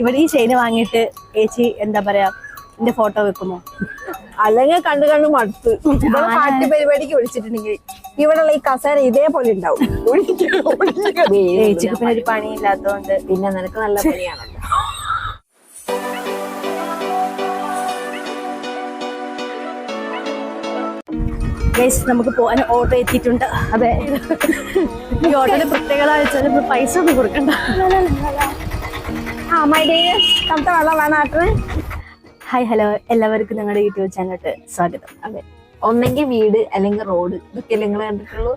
ഇവിടെ ഈ ചെയിന് വാങ്ങിയിട്ട് ചേച്ചി എന്താ പറയാ എന്റെ ഫോട്ടോ വെക്കുമോ? അല്ലെങ്കിൽ കണ്ടു കണ്ടു മടുത്ത്. ഇവിടെ പാട്ട് പരിപാടിക്ക് വിളിച്ചിട്ടുണ്ടെങ്കിൽ ഇവിടെയുള്ള ഈ കസേര ഇതേപോലെ ഉണ്ടാവും. ചേച്ചിക്ക് പിന്നെ ഒരു പണിയില്ലാത്തതുകൊണ്ട് പിന്നെ നിനക്ക് നല്ല പണിയാണല്ലോ. ഗൈസ് നമുക്ക് പോകാൻ ഓട്ടോ എത്തിയിട്ടുണ്ട്. അതെ. ഈ ഓട്ടോയുടെ പ്രത്യേകത വെച്ചാൽ പൈസ ഒന്നും കൊടുക്കണ്ട. ആ മൈ ഹായ് ഹലോ എല്ലാവർക്കും ഞങ്ങളുടെ യൂട്യൂബ് ചാനലിലോട്ട് സ്വാഗതം. അതെ ഒന്നെങ്കിൽ വീട് അല്ലെങ്കിൽ റോഡ് ഇതൊക്കെ നിങ്ങൾ കണ്ടിട്ടുള്ളൂ.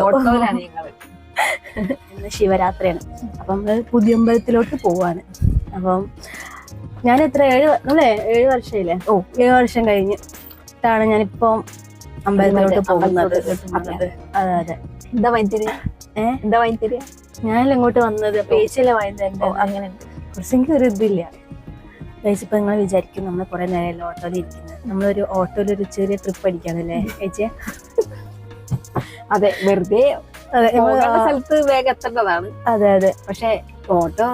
ഓട്ടോയിലാണ് ഞങ്ങൾ ഇന്ന് ശിവരാത്രിയാണ്. അപ്പം നമ്മൾ പുതിയമ്പലത്തിലോട്ട് പോവാണ്. അപ്പം ഞാൻ എത്ര ഏഴ് അല്ലേ ഏഴ് വർഷമില്ലേ ഓ ഏഴ് വർഷം കഴിഞ്ഞിട്ടാണ് ഞാനിപ്പം അമ്പലത്തിലോട്ട് പോകുന്നത്. അമ്പലത്തിലോട്ട് പോകുന്നത്. അതെ അതെ. എന്താ വൈദ്യര് ഏഹ് എന്താ വൈദ്യര് ഞാനല്ല ഇങ്ങോട്ട് വന്നത് പേച്ചിലെ വായന അങ്ങനെ കുറച്ചെങ്കിൽ ഒരു ഇതില്ല. ഇപ്പൊ നിങ്ങൾ വിചാരിക്കും നമ്മൾ കുറെ നേരം ഓട്ടോയിൽ ഇരിക്കുന്നത് നമ്മളൊരു ഓട്ടോയിൽ ഒരു ചെറിയ ട്രിപ്പ് അടിക്കാണല്ലേ ചേച്ചി? അതെ വെറുതെ സ്ഥലത്ത് വേഗം എത്തേണ്ടതാണ്. അതെ അതെ. പക്ഷെ ഓട്ടോ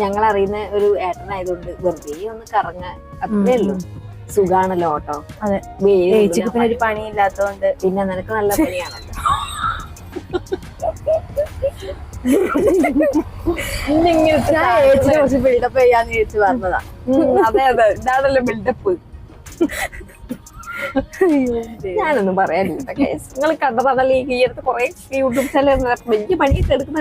ഞങ്ങൾ അറിയുന്ന ഒരു ഏട്ടനായതുകൊണ്ട് വെറുതെ ഒന്ന് കറങ്ങാൻ അത്രേ ഉള്ളൂ. സുഖാണല്ലോ ഓട്ടോ. അതെ. പിന്നെ ഒരു പണിയില്ലാത്തതുകൊണ്ട്. പിന്നെ നിനക്ക് നല്ല പണിയാണല്ലോ. കുറച്ച് ബിൽഡപ്പ് ചെയ്യാന്ന് ചേച്ചി പറഞ്ഞതാ അതെ അതെ. ഇതാണല്ലോ ബിൽഡപ്പ് ഞാനൊന്നും പറയാനില്ല നിങ്ങൾ കണ്ടതാണല്ലോ ഈ അടുത്ത് കുറെ യൂട്യൂബ് ചാനൽ വലിയ പണിയൊക്കെ എടുക്കുന്ന?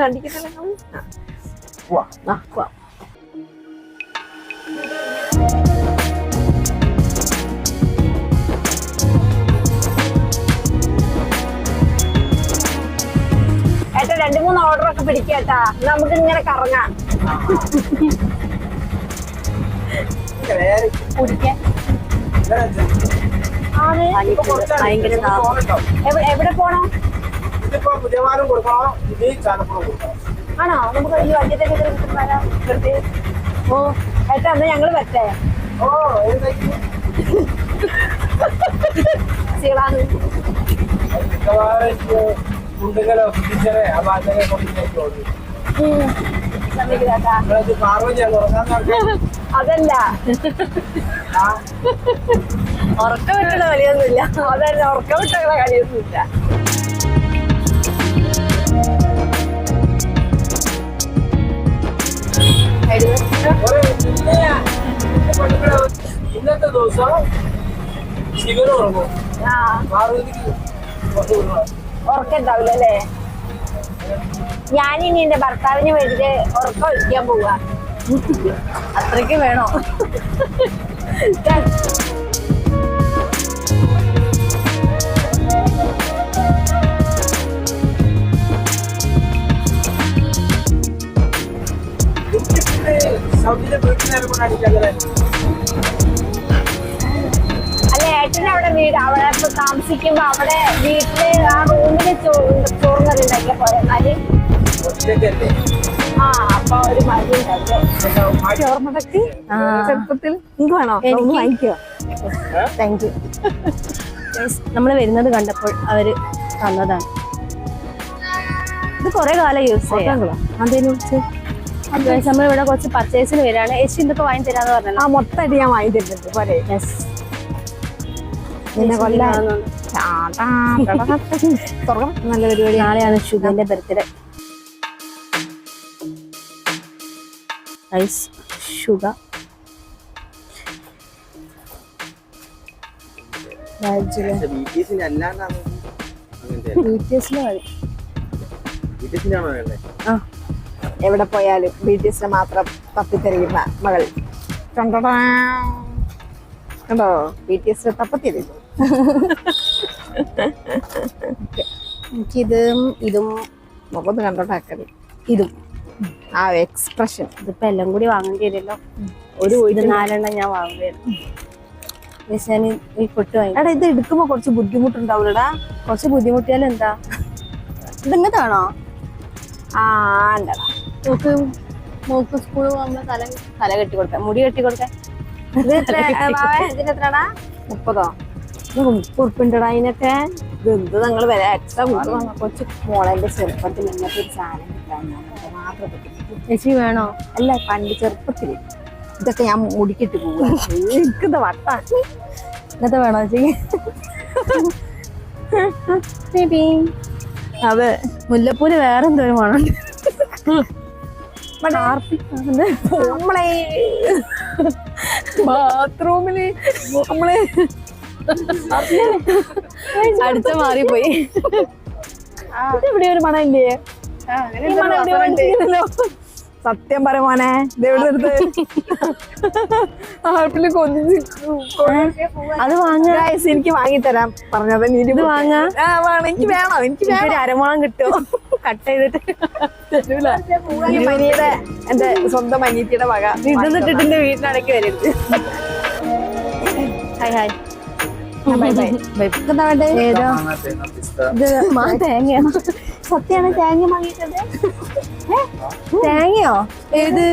ഏട്ടാ രണ്ടു മൂന്ന് ഓർഡർ ഒക്കെ പിടിക്കേട്ടാ. നമുക്ക് ഇങ്ങനെ കറങ്ങാം. എവിടെ- പോണം? ആണോ? നമുക്ക് ഈ വണ്ടിയുടെ വരാം. ഓ ഏട്ടാ എന്നാ ഞങ്ങൾ പറ്റേ ഓ മിക്കവാറും കുണ്ടുകളോ ടീച്ചറെ ആ നടക്കുക അതല്ല. ഉറക്കം വിട്ടുള്ള കളിയൊന്നുമില്ല. അതല്ല ഉറക്കം വിട്ടുള്ള കളിയൊന്നുമില്ല. ഇന്നത്തെ ദിവസം ശിവനുറങ്ങും പാർവതിക്ക് കുറച്ച് ഉറങ്ങണം. ഉറക്കം ഉണ്ടാവില്ല അല്ലേ ഞാനിനി എന്റെ ഭർത്താവിന് വേണ്ടിട്ട് ഉറക്കം ഒഴിക്കാൻ പോവാ അത്രയ്ക്ക് വേണോ അല്ല ഏട്ടൻ അവിടെ വീട് അവിടെ താമസിക്കുമ്പോ അവിടെ വീട്ടിൽ ആ പോലെ എനിക്ക് ഒന്ന് വാങ്ങിക്കോ നമ്മൾ വരുന്നത് കണ്ടപ്പോൾ അവർ തന്നതാണ് ഇത് കുറെ കാലം യൂസ് ചെയ്യാം അതേനു നമ്മൾ ഇവിടെ കുറച്ച് പർച്ചേസിന് വരികയാണ് ചേച്ചി ഇതൊക്കെ വാങ്ങി തരാന്ന് പറഞ്ഞല്ലോ ആ മൊത്തമായിട്ട് ഞാൻ വാങ്ങി തരുന്നുണ്ട് കൊല്ലാൻ തുറക്കണം നല്ല പരിപാടി നാളെയാണ് ഷുഗറിന്റെ ബർത്ത്ഡേ ഐസ് ഷുഗർ എവിടെ പോയാലും ബി ടി എസിനെ മാത്രം തപ്പിത്തെറിയുന്ന മകൾ. കണ്ടോ? ബി ടി എസിനെ തപ്പത്തിരിക്കും എനിക്കിതും ഇതും മുഖത്ത് കണ്ടോട്ടാക്കരുത് ഇതും. ആ എക്സ്പ്രഷൻ ഇതിപ്പോ എല്ലാം കൂടി വാങ്ങേണ്ടി വരുമല്ലോ. ഒരു ഇത് നാലെണ്ണം ഞാൻ വാങ്ങുകയായിരുന്നു ഞാൻ ഈ- പൊട്ട് വാങ്ങി. എടാ ഇത് എടുക്കുമ്പോ കുറച്ച് ബുദ്ധിമുട്ടുണ്ടാവൂലടാ. കുറച്ച് ബുദ്ധിമുട്ടിയാൽ എന്താ? ഇതിങ്ങത്താണോ ആ ഉണ്ടടാ മൂക്ക് മൂക്ക് പോകുമ്പോ തല തല കെട്ടി കൊടുക്കാം മുടി കെട്ടി കൊടുക്കാൻ ഇത് എത്ര ഇതിന് എത്രടാ മുപ്പതോ? ഉറുപ്പിണ്ടടാ അതിനൊക്കെ ഇത് നിങ്ങൾ വില കൊടുക്കണം കൊച്ചു മോളെന്റെ ചെറുപ്പത്തിൽ ഇങ്ങനത്തെ ഒരു സാധനം കിട്ടാൻ ഞാൻ മാത്രം ചേച്ചി വേണോ? അല്ല പണ്ട് ചെറുപ്പത്തിൽ ഇതൊക്കെ ഞാൻ മുടിക്കിട്ട് പോവുക എനിക്കിത് വട്ടാണ് ഇങ്ങനത്തെ വേണോ ചേച്ചി? അതെ. മുല്ലപ്പൂര് വേറെ എന്തോരം വേണം നമ്മളെ. ബാത്റൂമിൽ നമ്മളെ അടുത്ത മാറിപ്പോയി. ഇവിടെ ഒരു മണം ഇല്ലേ? സത്യം പറ മോനെ ഇതെവിടെ എടുത്ത് ആപ്പിൽ കൊതിച്ച് അത് വാങ്ങാ. എനിക്ക് വാങ്ങിത്തരാം. പറഞ്ഞത് നീ ഇത് വാങ്ങാ. എനിക്ക് വേണം എനിക്ക് ഒരു അരമുളം കിട്ടുമോ കട്ട്? ചെയ്തിട്ട്. മനിയുടെ എന്റെ സ്വന്തം അനിയത്തിയുടെ വക ഇതൊന്നും ഇട്ടിട്ട് വീട്ടിനടക്കി വരരുത്. ഹായ് ഹായ് തേങ്ങയോ? സത്യാണ് തേങ്ങ വാങ്ങിയിട്ടത് തേങ്ങയോ? ഏത്?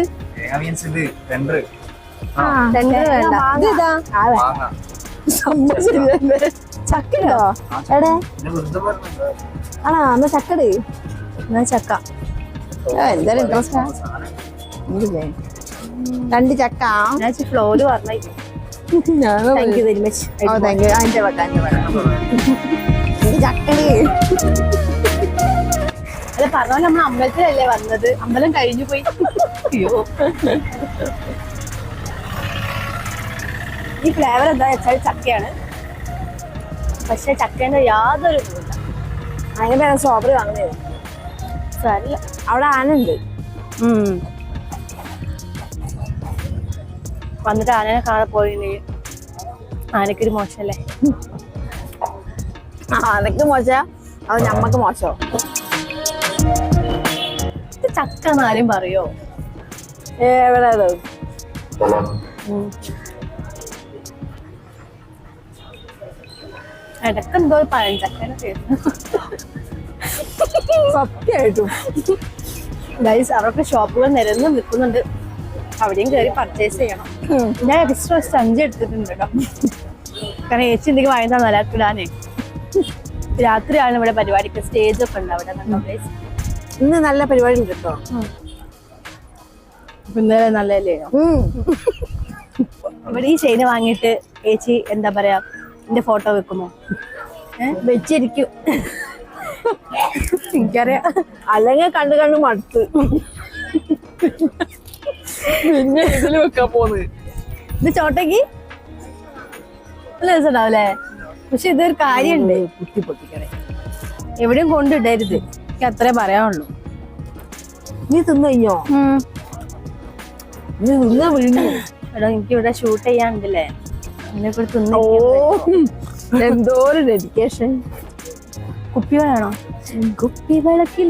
മീൻസ് ഇത് ടെൻഡർ രണ്ട് വേണ്ട. ഇതാ വാങ്ങാം ചക്കയോ? എടെ ആണോ? എന്നാ ചക്കട്. എന്നാ ചക്ക. എന്തായാലും ഇൻട്രസ്റ്റാ. രണ്ട് ചക്ക. ഞാൻ ഫ്ലോര് പറഞ്ഞു താങ്ക് യു വെരി മച്ച് അതിന്റെ വെക്കാം അതിന്റെ വെക്കാം എനിക്ക് അല്ല പറഞ്ഞ നമ്മൾ അമ്പലത്തിലല്ലേ വന്നത്? അമ്പലം കഴിഞ്ഞു പോയി. അയ്യോ. ഈ ഫ്ലേവർ എന്താ വെച്ചാൽ ചക്കയാണ്. പക്ഷെ ചക്കേന്റെ യാതൊരു ഇതുമില്ല അങ്ങനെ സ്ട്രോബറി വാങ്ങുന്നത്. സാരില്ല. അവിടെ ആനുണ്ട് വന്നിട്ട് ആനനെ കാണാൻ പോയി ആനക്കൊരു മോശല്ലേ? ആനക്ക് മോശ? അത് ഞമ്മക്ക് മോശോ? ചക്ക ആരും പറയോ? എവിടെ ഇടയ്ക്ക് എന്തോ പേര് സത്യമായിട്ടും ഗൈസ് അവർക്ക് ഷോപ്പുകൾ നിരന്ന് നിൽക്കുന്നുണ്ട്. അവിടെയും കയറി പർച്ചേസ് ചെയ്യണം. ഞാൻ എക്സ്ട്രാ സഞ്ചി എടുത്തിട്ടുണ്ട് കേട്ടോ കാരണം ഏച്ചി എന്തെങ്കിലും വാങ്ങി തന്നാലേ ഇടാനേ രാത്രിയാണ് ഇവിടെ പരിപാടിക്ക് സ്റ്റേജ് ഒക്കെ ഉണ്ട് അവിടെ ഇന്ന് നല്ല പരിപാടി ഉണ്ട് കേട്ടോ ഇന്നലെ നല്ലല്ലേ ഇവിടെ ഈ ചെയിന് വാങ്ങിയിട്ട് ഏച്ചി എന്താ പറയാ എന്റെ ഫോട്ടോ വെക്കുമോ? വെച്ചിരിക്കും. എനിക്കറിയാം. അല്ലെങ്കിൽ കണ്ടു കണ്ട് മടുത്ത്. പിന്നെ ഇതിൽ വെക്കാൻ പോന്ന്. ഇത് ചോട്ടയ്ക്ക്? നല്ല രസമുണ്ടാവല്ലേ പക്ഷെ ഇതൊരു കാര്യമുണ്ട് കുത്തി പൊട്ടിക്കണേ എവിടെയും കൊണ്ടിടരുത്. എനിക്ക് അത്രേ പറയാനുള്ളൂ. നീ തിന്നു കഴിഞ്ഞോ? നീ തിന്ന വീണു. എടാ എനിക്ക് ഇവിടെ ഷൂട്ട് ചെയ്യാണ്ടല്ലേ എന്നെ കൂടെ തിന്ന് ഓ. എന്തോ ഒരു ഡെഡിക്കേഷൻ കുപ്പി വേണോ കുപ്പി വിളക്കിൽ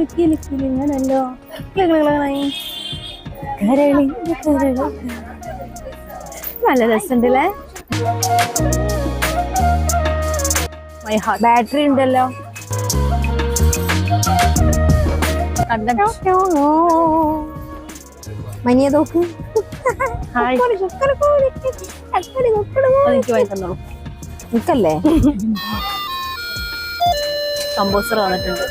നല്ല രസമുണ്ടല്ലേ? ബാറ്ററി ഉണ്ടല്ലോ. മനിയ ഹായ് എനിക്ക് വാങ്ങി തന്നോളൂ നിക്കല്ലേ കമ്പോസർ വന്നിട്ടുണ്ട്.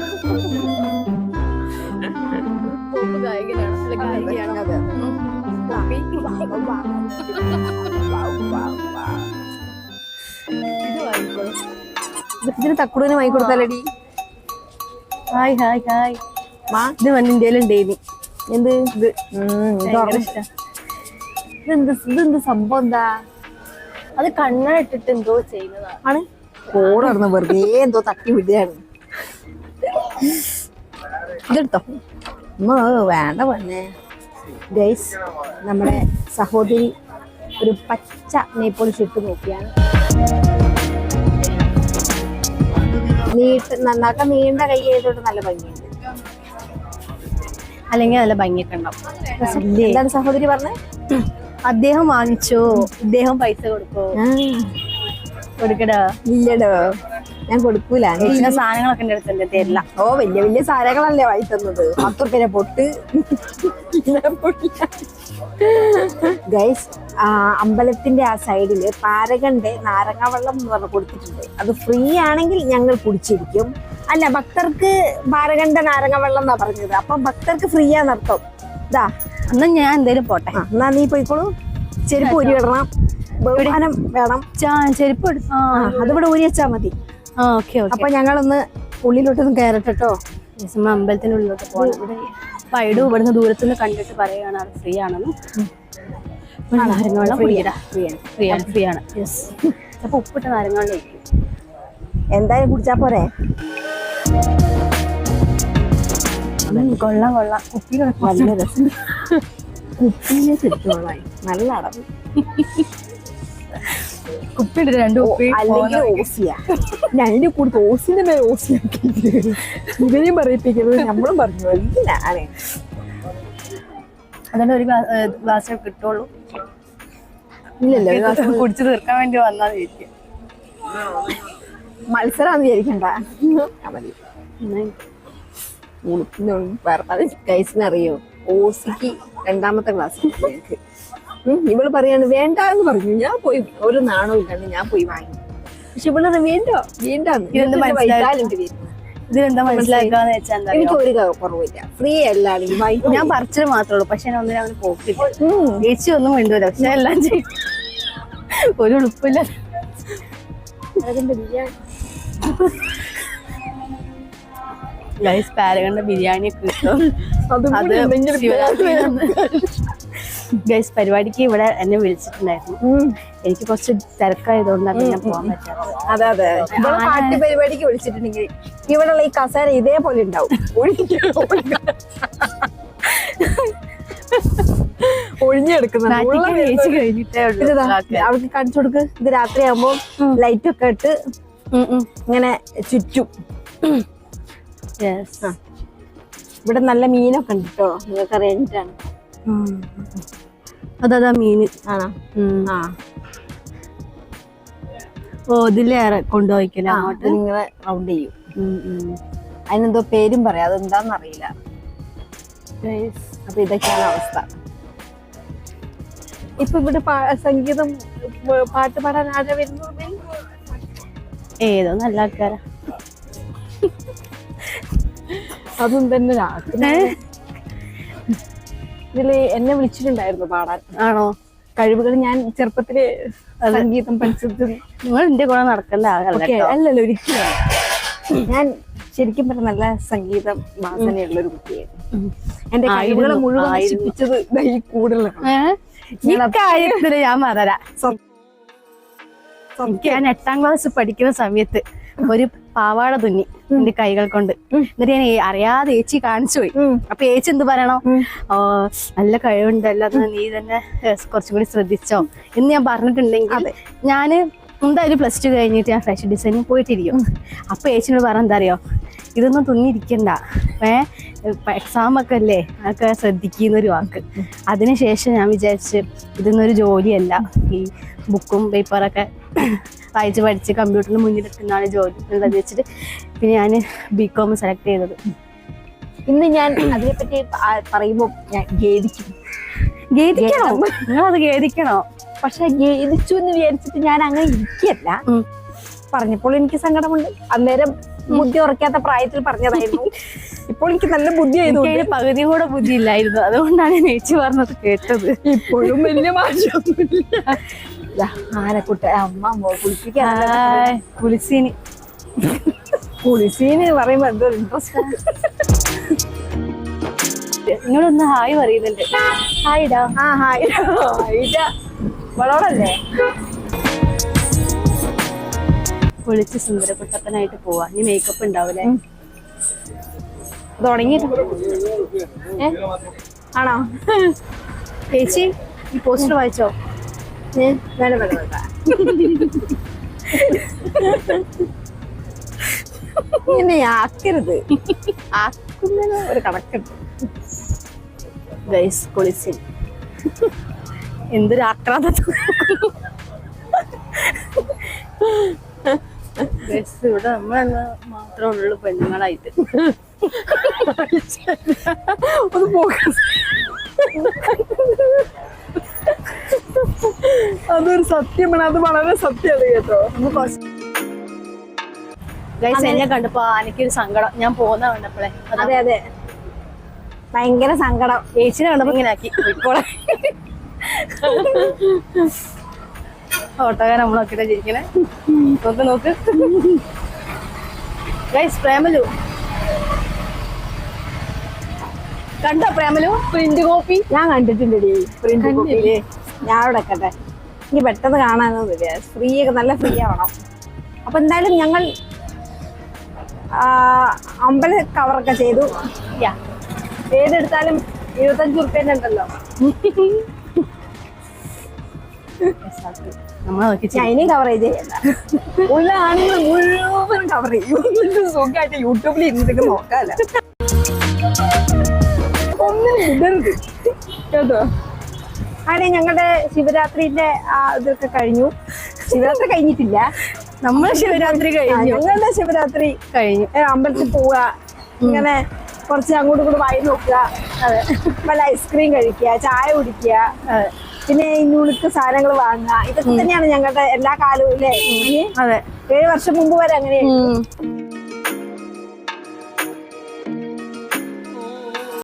ഇതിന് തക്കുടിന് വാങ്ങി കൊടുത്താലടി. Hi hi hi. ഇത് വന്ന് ഇന്ത്യയിൽ ഉണ്ടേനി എന്ത് ഇത്. ഇതെന്ത് ഇതെന്ത് സംഭവം എന്താ? അത് കണ്ണ ഇട്ടിട്ട് എന്തോ ചെയ്യുന്നതാണ് നടന്ന് വെറുതെ എന്തോ തട്ടി വിടുകയാണ്. ഇതെടുത്തോ. ഉമ്മ, വേണ്ട പെണ്ണേ ഗൈസ് നമ്മുടെ സഹോദരി ഒരു പച്ച നെയ്പോളിഷ് ഇട്ട് നോക്കിയാണ്. നീട്ട് നന്നാക്ക നീണ്ട കൈ ചെയ്തോട്ട് നല്ല ഭംഗിയുണ്ട്. അല്ലെങ്കിൽ നല്ല ഭംഗിയൊക്കെ ഉണ്ടാവും. എന്താണ് സഹോദരി പറഞ്ഞത് അദ്ദേഹം വാങ്ങിച്ചോ. അദ്ദേഹം പൈസ കൊടുക്കോ കൊടുക്കടാ. ഇല്ലടോ. ഞാൻ കൊടുക്കൂല. ചില സാധനങ്ങളൊക്കെ എന്റെ അടുത്തുണ്ട് തരില്ല ഓ വലിയ വലിയ സാധനങ്ങളല്ലേ വായി തന്നത്? പത്ത് റുപ്യ പൊട്ട്. ഗൈസ് അമ്പലത്തിന്റെ ആ സൈഡിൽ പാരകന്റെ നാരങ്ങ വെള്ളം എന്ന് പറഞ്ഞ് കൊടുത്തിട്ടുണ്ട്. അത് ഫ്രീ ആണെങ്കിൽ ഞങ്ങൾ കുടിച്ചിരിക്കും. അല്ല ഭക്തർക്ക് പാരകന്റെ നാരങ്ങ വെള്ളം എന്നാ പറഞ്ഞത്. അപ്പൊ ഭക്തർക്ക് ഫ്രീ ആന്നർത്ഥം ഇതാ. എന്നാ ഞാൻ എന്തേലും പോട്ടെ. എന്നാ നീ പോയിക്കോളൂ. ചെരുപ്പ് ഊരി ഇടണം. ബഹുമാനം വേണം. ചെരുപ്പ് അതിവിടെ ഊരി വെച്ചാ മതി. അപ്പൊ ഞങ്ങളൊന്ന് ഉള്ളിലോട്ടൊന്ന് കയറട്ടോ നമ്മൾ അമ്പലത്തിനുള്ളിലോട്ട് പോകണം ഇവിടെ പൈഡു ഇവിടുന്ന് ദൂരത്തുനിന്ന് കണ്ടിട്ട് പറയുകയാണ് അത് ഫ്രീ ആണെന്ന് കുടിക്കടാ. ഫ്രീ ആണ് ഫ്രീ ആണ് യെസ് അപ്പൊ ഉപ്പിട്ട ഒഴിക്കും. എന്തായാലും കുടിച്ചാ പോരെ? കൊള്ളാം കൊള്ളാം. കുപ്പി നല്ല രസം കുപ്പിയിലെ ചെരുപ്പുകളായി നല്ല അടവ്. കുപ്പി ഇട്ട് രണ്ട് കുപ്പി അല്ലെങ്കിൽ ഓസിയ. കൂടുതൽ ഓസിന്റെ മേലെ ഓസിയാക്കിയിട്ട് ഇവരെയും പറയിപ്പിക്കുന്നത് നമ്മളും പറഞ്ഞു. എന്തിനാണ് അതുകൊണ്ട് ഒരു ഗ്ലാസ് കിട്ടുള്ളൂ. ഇല്ലല്ലോ കുടിച്ചു തീർക്കാൻ വേണ്ടി വന്നാന്ന് ചോദിക്കും മത്സരാന്ന് വിചാരിക്കണ്ട. മതി. ഓസിക്ക് രണ്ടാമത്തെ ക്ലാസ് ഉം, ഇവൾ പറയാണ് വേണ്ട എന്ന് പറഞ്ഞു. ഞാൻ പോയി ഒരു നാണവും കണ്ട് ഞാൻ പോയി വാങ്ങി. പക്ഷെ ഇവൾ വേണ്ട? വേണ്ടാന്ന്? വൈകാലുണ്ട്. ഇതിലെന്താ മനസ്സിലാക്കാന്ന് വെച്ചാൽ എനിക്ക് ഒരു കുറവില്ല ഫ്രീ അല്ലാണെങ്കിൽ ഞാൻ പറിച്ചത് മാത്രമേ ഉള്ളൂ. പക്ഷെ ഒന്നിനും അവന് പോക്കില്ല. ചേച്ചി ഒന്നും വേണ്ടൂല പക്ഷെ എല്ലാം ചെയ്യും. ഒരു ഉളുപ്പില്ല. ഗൈസ് പാരകണ്ട ബിരിയാണി ഒക്കെ കിട്ടും. അത് ഗൈസ് പരിപാടിക്ക് ഇവിടെ എന്നെ വിളിച്ചിട്ടുണ്ടായിരുന്നു. എനിക്ക് കുറച്ച് തിരക്കായതുകൊണ്ടാണ് ഞാൻ പോകാൻ പറ്റാത്തത് അതെ അതെ. ഇവിടെ പാട്ട് പരിപാടിക്ക് വിളിച്ചിട്ടുണ്ടെങ്കിൽ ഇവിടെയുള്ള ഈ കസേര ഇതേപോലെ ഉണ്ടാവും. അവൾക്ക് കാണിച്ചു കൊടുക്ക്. ഇത് രാത്രി ആകുമ്പോ ലൈറ്റ് ഒക്കെ ഇട്ട്. ഇങ്ങനെ ചുറ്റും. ഇവിടെ നല്ല മീനൊക്കെ ഉണ്ട് കേട്ടോ നിങ്ങൾക്ക് അറിയാനിട്ടാണ് ഉം. അതതാ മീന് ആണോ? ആ. ഓ ഇതിലേറെ കൊണ്ടുപോയിക്കല അങ്ങോട്ട്? നിങ്ങളെ റൗണ്ട് ചെയ്യും. അതിനെന്തോ പേരും പറയാം. അതെന്താന്ന് അറിയില്ല അപ്പൊ ഇതൊക്കെയാണ് അവസ്ഥ. ഇപ്പൊ ഇവിടെ സംഗീതം പാട്ട് പാടാൻ ആരെ വരുന്നു ഏതോ നല്ല ആൾക്കാരാ. അതും തന്നെ ഇതിൽ എന്നെ വിളിച്ചിട്ടുണ്ടായിരുന്നു പാടാൻ. ആണോ? കഴിവുകൾ ഞാൻ ചെറുപ്പത്തിൽ സംഗീതം പഠിച്ചത് നിങ്ങൾ എന്റെ കൂടെ നടക്കേണ്ട അല്ലല്ലോ ഒരിക്കലും ഞാൻ ശരിക്കും പറഞ്ഞ നല്ല സംഗീതം വാസനയുള്ള ഒരു കുട്ടിയായിരുന്നു. എന്റെ കഴിവുകളെ മുഴുവൻ. നശിപ്പിച്ചത് ഈ കൂടുതലാണ്? കാര്യത്തിൽ ഞാൻ എനിക്ക് ഞാൻ എട്ടാം ക്ലാസ് പഠിക്കുന്ന സമയത്ത് ഒരു പാവാട തുന്നി എന്റെ കൈകൾ കൊണ്ട്. എന്നിട്ട് ഞാൻ അറിയാതെ ഏച്ചി കാണിച്ചു പോയി. അപ്പൊ ഏച്ചി എന്ത് പറയണോ? ഓ നല്ല കഴിവുണ്ടല്ലോ അത് നീ തന്നെ കുറച്ചും കൂടി ശ്രദ്ധിച്ചോ. എന്ന് ഞാൻ പറഞ്ഞിട്ടുണ്ടെങ്കിൽ ഞാൻ എന്തായാലും പ്ലസ് ടു കഴിഞ്ഞിട്ട് ഞാൻ ഫാഷൻ ഡിസൈനിങ് പോയിട്ടിരിക്കും. അപ്പൊ ഏച്ചിനോട് പറഞ്ഞ എന്താ അറിയോ? ഇതൊന്നും തുന്നിയിരിക്കണ്ട ഏ എക്സാം ഒക്കെ അല്ലേ? അതൊക്കെ ശ്രദ്ധിക്കുന്നൊരു വാക്ക്. അതിനുശേഷം ഞാൻ വിചാരിച്ച് ഇതൊന്നും ഒരു ജോലിയല്ല. ഈ ബുക്കും പേപ്പറൊക്കെ വായിച്ച് പഠിച്ച് കമ്പ്യൂട്ടറിന് മുന്നിലെത്തുന്നതാണ് ജോലി എന്നുള്ളത് വെച്ചിട്ട് പിന്നെ ഞാൻ ബി കോം സെലക്ട് ചെയ്തത്. ഇന്ന് ഞാൻ അതിനെപ്പറ്റി പറ്റി പറയുമ്പോ ഞാൻ ഖേദിക്കും ഖേദിക്കണോ? നിങ്ങളത് ഖേദിക്കണോ? പക്ഷെ ഖേദിച്ചു എന്ന് വിചാരിച്ചിട്ട് ഞാൻ അങ്ങനെ ഇരിക്കല്ല. പറഞ്ഞപ്പോൾ എനിക്ക് സങ്കടമുണ്ട്. അന്നേരം ബുദ്ധി ഉറക്കാത്ത പ്രായത്തിൽ പറഞ്ഞതായിരുന്നു. ഇപ്പോൾ എനിക്ക് നല്ല ബുദ്ധി ആയിരുന്നു പകുതി കൂടെ ബുദ്ധി ഇല്ലായിരുന്നു അതുകൊണ്ടാണ് ഞാൻ ചേച്ചി പറഞ്ഞത് കേട്ടത്. ഇപ്പോഴും വലിയ മാറ്റമൊന്നുമില്ല. ആനക്കുട്ട അമ്മ കുളിപ്പിക്കാൻ ഹായ്, കുളിസീനി കുളിസീന് പറയുമ്പോ എന്തോ ഇൻട്രസ്റ്റ് നിങ്ങളൊന്ന് ഹായ് പറയുന്നുണ്ട് ഹായിടാ. ആ ഹായ്. വളോടല്ലേ കുളിച്ച് സുന്ദരപ്പെട്ടപ്പനായിട്ട് പോവാ. ഇനി മേക്കപ്പ് ഉണ്ടാവൂലേ? തുടങ്ങി ഏ? ആണോ? ചേച്ചി ഈ പോസ്റ്റർ വായിച്ചോ? വേണ്ട വേണ്ട വേണ്ട ഇങ്ങനെ ആക്കരുത് ആക്കുന്നതിന് ഒരു കണക്കുണ്ട് ഗൈസ് എന്തൊരു ആക്രാന്ത ഗൈസ് ഇവിടെ നമ്മൾ മാത്രമേ ഉള്ളൂ പെണ്ണുങ്ങളായിട്ട് ഒന്ന് പോകാം അതൊരു സത്യമാണ്. അത് വളരെ സത്യമാണ് കേട്ടോ. ഗൈസ് എന്നെ കണ്ടപ്പോ എനിക്കൊരു സങ്കടം. ഞാൻ പോകുന്ന കണ്ടപ്പോഴേ. അതെ അതെ ഭയങ്കര സങ്കടം. ചേച്ചിനെ കണ്ടപ്പോ ഇങ്ങനെ ആക്കി. പോയിക്കോളെ. ഓട്ടോകാരൻ നമ്മൾ നോക്കിട്ടാ ചിരിക്കണേ നോക്ക് നോക്ക്. ഗൈസ് പ്രേമലു. കണ്ടോ പ്രേമലു? പ്രിന്റ് കോപ്പി ഞാൻ കണ്ടിട്ടുണ്ട് പ്രിന്റ് കോപ്പി ഞാൻ അവിടെ എനിക്ക് പെട്ടെന്ന് കാണാനൊന്നുമില്ല ഫ്രീ ഒക്കെ നല്ല ഫ്രീ ആവണം അപ്പൊ എന്തായാലും ഞങ്ങൾ അമ്പല കവറൊക്കെ ചെയ്തു. ഏതെടുത്താലും ഇരുപത്തഞ്ച് റുപ്യന്റെ ഉണ്ടല്ലോ. ചൈനയും കവർ ചെയ്യണ്ട. ഉള്ള ആണുങ്ങൾ മുഴുവൻ കവർ ചെയ്യും. സുഖമായിട്ട് യൂട്യൂബിൽ ഇരുന്നിട്ട് നോക്കാല്ല ഒന്നും വിടരുത് കേട്ടോ? അങ്ങനെ ഞങ്ങളുടെ ശിവരാത്രിന്റെ ആ ഇതൊക്കെ കഴിഞ്ഞു. ശിവരാത്രി കഴിഞ്ഞിട്ടില്ല. നമ്മൾ ശിവരാത്രി കഴിഞ്ഞു. ഞങ്ങളുടെ ശിവരാത്രി കഴിഞ്ഞു. അമ്പലത്തിൽ പോവുക ഇങ്ങനെ കുറച്ച് അങ്ങോട്ടും കൂടെ വായി നോക്കുക അതെ. നല്ല ഐസ്ക്രീം കഴിക്കുക ചായ കുടിക്കുക പിന്നെ ഈ നുളുക്ക് സാധനങ്ങൾ വാങ്ങുക ഇതൊക്കെ തന്നെയാണ് ഞങ്ങളുടെ എല്ലാ കാലവും അല്ലേ അതെ. ഏഴ് വർഷം മുമ്പ് വരെ അങ്ങനെയായിരുന്നു.